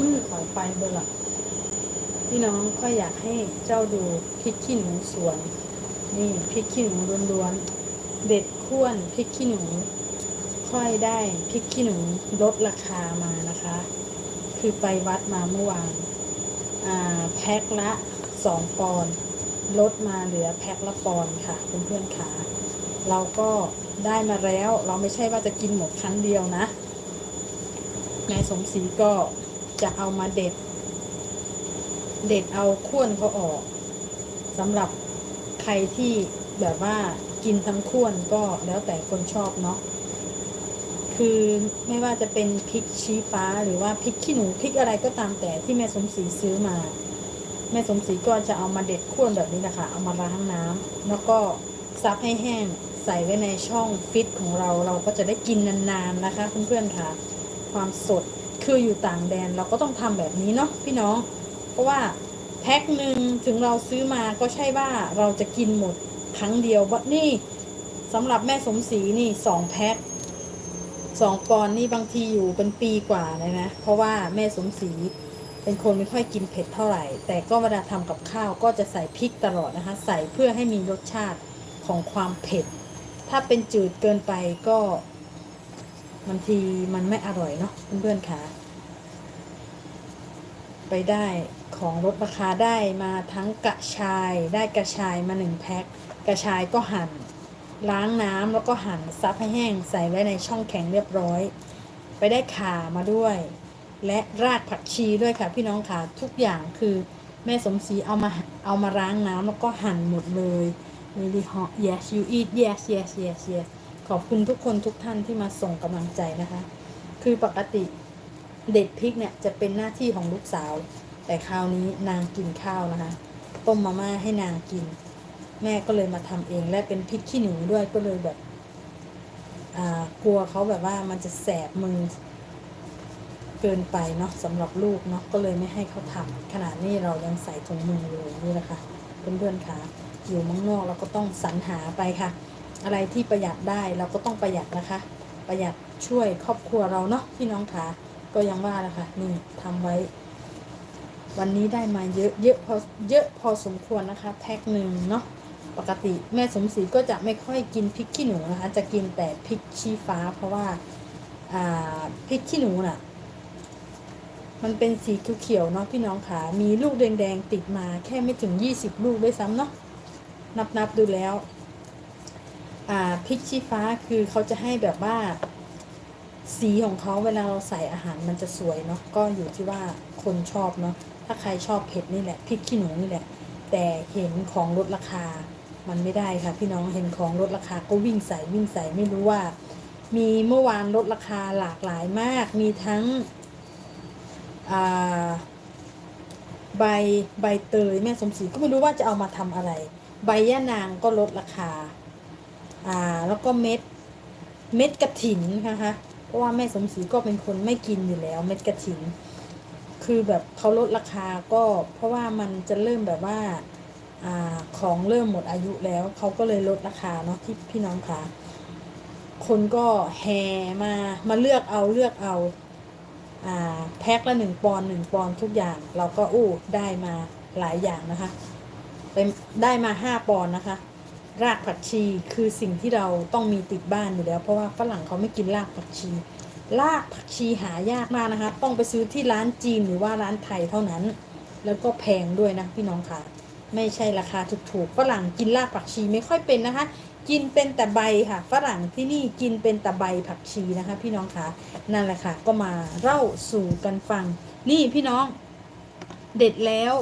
มือเขาไปเบอร์ละพี่น้องก็อยากให้เจ้าดูพริกขี้หนูสวน นี่พริกขี้หนูล้วนๆเด็ดข้วนพริกขี้หนู ค่อยได้พริกขี้หนูลดราคามานะคะ คือไปวัดมาเมื่อวานาแพ็คละสองปอนลดมาเหลือแพ็คละปอนค่ะเพื่อนๆขาเราก็ได้มาแล้ว เราไม่ใช่ว่าจะกินหมดครั้งเดียวนะนายสมศรีก็ จะเอามาเด็ด เด็ดเอาข้วนเขาออกสำหรับใครที่แบบว่ากินทั้งข้วนก็แล้วแต่คนชอบเนาะคือไม่ว่าจะเป็นพริกชี้ฟ้าหรือว่าพริกขี้หนูพริกอะไรก็ตามแต่ที่แม่สมศรีซื้อมา แม่สมศรีก็จะเอามาเด็ดข้วนแบบนี้แหละคะเอามาล้างน้ำแล้วก็ซับให้แห้งใส่ไว้ในช่องฟิตของเราเราก็จะได้กินนานๆนะคะเพื่อนๆค่ะ ความสด คืออยู่ต่างแดนเราก็ต้องทำแบบนี้เนาะพี่น้อง เพราะว่าแพ็คหนึ่งถึงเราซื้อมาก็ใช่ว่าเราจะกินหมดครั้งเดียวบัดนี่สำหรับแม่สมศรีนี่สองแพ็คสองปอนนี่บางทีอยู่เป็นปีกว่าเลยนะ เพราะว่าแม่สมศรีเป็นคนไม่ค่อยกินเผ็ดเท่าไหร่ แต่ก็เวลาทำกับข้าวก็จะใส่พริกตลอดนะคะ ใส่เพื่อให้มีรสชาติของความเผ็ด ถ้าเป็นจืดเกินไปก็ บางทีมันไม่อร่อยเนาะเพื่อนๆค่ะ ไปได้ของลดราคาได้มาทั้งกระชายได้กระชายมาหนึ่งแพ็คกระชายก็หั่น ล้างน้ำแล้วก็หั่นซับให้แห้งใส่ไว้ในช่องแข็งเรียบร้อย ไปได้ข่ามาด้วย และรากผักชีด้วยค่ะพี่น้องค่ะทุกอย่างคือแม่สมศรีเอามาเอามาล้างน้ำแล้วก็หั่นหมดเลย really hot yes you eat yes yes yes yes ขอบคุณทุกคนทุกท่านที่มาส่งกำลังใจนะคะ คือปกติเด็ดพริกเนี่ยจะเป็นหน้าที่ของลูกสาว แต่คราวนี้นางกินข้าวนะคะ ต้มมาม่าให้นางกิน แม่ก็เลยมาทำเองและเป็นพริกขี้หนูด้วยก็เลยแบบกลัวเขาแบบว่ามันจะแสบมือเกินไปเนาะสำหรับลูกเนาะก็เลยไม่ให้เขาทำขนาดนี้เรายังใส่ถุงมือเลยนี่แหละค่ะเพื่อนๆค่ะอยู่มืองนอกเราก็ต้องสรรหาไปค่ะ อะไรที่ประหยัดได้เราก็ต้องประหยัดนะคะ ประหยัดช่วยครอบครัวเราเนาะพี่น้องค่ะก็ยังว่าแหละค่ะนี่ทำไว้ วันนี้ได้มาเยอะเยอะพอเยอะพอสมควรนะคะ แพ็คหนึ่งเนาะปกติแม่สมศรีก็จะไม่ค่อยกินพริกขี้หนูนะคะ จะกินแต่พริกชี้ฟ้า เพราะว่าอ่าพริกขี้หนูน่ะ มันเป็นสีเขียวๆเนาะพี่น้องขามีลูกแดงๆติดมาแค่ไม่ถึง 20 ลูกด้วยซ้ำเนาะนับๆดูแล้ว พริกชี้ฟ้าคือเขาจะให้แบบว่า สีของเขาเวลาเราใส่อาหารมันจะสวยเนาะก็อยู่ที่ว่าคนชอบเนาะถ้าใครชอบเผ็ดนี่แหละพริกขี้หนูนี่แหละ แต่เห็นของลดราคา มันไม่ได้ค่ะ พี่น้องเห็นของลดราคาก็วิ่งใส่วิ่งใส่ไม่รู้ว่า มีเมื่อวานลดราคาหลากหลายมาก มีทั้งใบใบเตยแม่สมศรีก็ไม่รู้ว่าจะเอามาทำอะไร ใบย่านางก็ลดราคา อ่า แล้วก็เม็ด เม็ดกระถินนะคะเพราะว่าแม่สมศรีก็เป็นคนไม่กินอยู่แล้ว เม็ดกระถิน คือแบบเขาลดราคาก็เพราะว่ามันจะเริ่มแบบว่าอาของเริ่มหมดอายุแล้วเขาก็เลยลดราคาเนาะที่พี่น้องคะคนก็แห่มามาเลือกเอาเลือกเอาอ่าแพ็คละหนึ่งปอนหนึ่งปอนทุกอย่าง เราก็อู้ได้มาหลายอย่างนะคะเป็นได้มาห้าปอนนะคะ รากผักชีคือสิ่งที่เราต้องมีติดบ้านอยู่แล้ว เพราะว่าฝรั่งเขาไม่กินรากผักชี รากผักชีหายากมากนะคะ ต้องไปซื้อที่ร้านจีนหรือว่าร้านไทยเท่านั้น แล้วก็แพงด้วยนะพี่น้องค่ะ ไม่ใช่ราคาถูกๆฝรั่งกินรากผักชีไม่ค่อยเป็นนะคะ กินเป็นแต่ใบค่ะฝรั่งที่นี่กินเป็นแต่ใบผักชีนะคะ พี่น้องค่ะนั่นแหละค่ะ ก็มาเล่าสู่กันฟัง นี่พี่น้อง เด็ดแล้ว